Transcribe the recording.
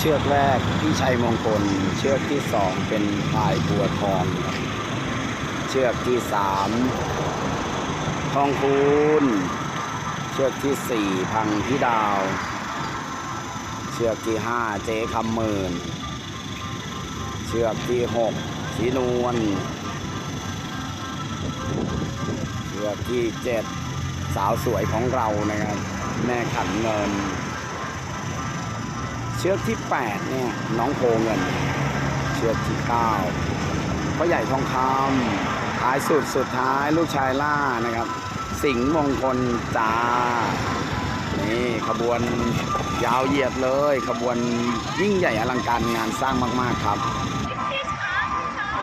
เชือกแรกพี่ชัยมงคล เชือกที่สองเป็นพายบัวทอง เชือกที่สามทองคูณเชือกที่สี่พังพิดาว เชือกที่ห้าเจ๊คำหมื่น เชือกที่หกสีนวลเชือกที่เจ็ดสาวสวยของเรานะครับ แม่ขันเงิน เชือกที่แปดเนี่ย น้องโพเงิน เชือกที่เก้าพ่อใหญ่ทองคำท้ายสุดสุดท้ายลูกชายล่านะครับ สิงห์มงคลจานี่ขบวนยาวเหยียดเลย ขบวนยิ่งใหญ่อลังการงานสร้างมาก ๆ ครับ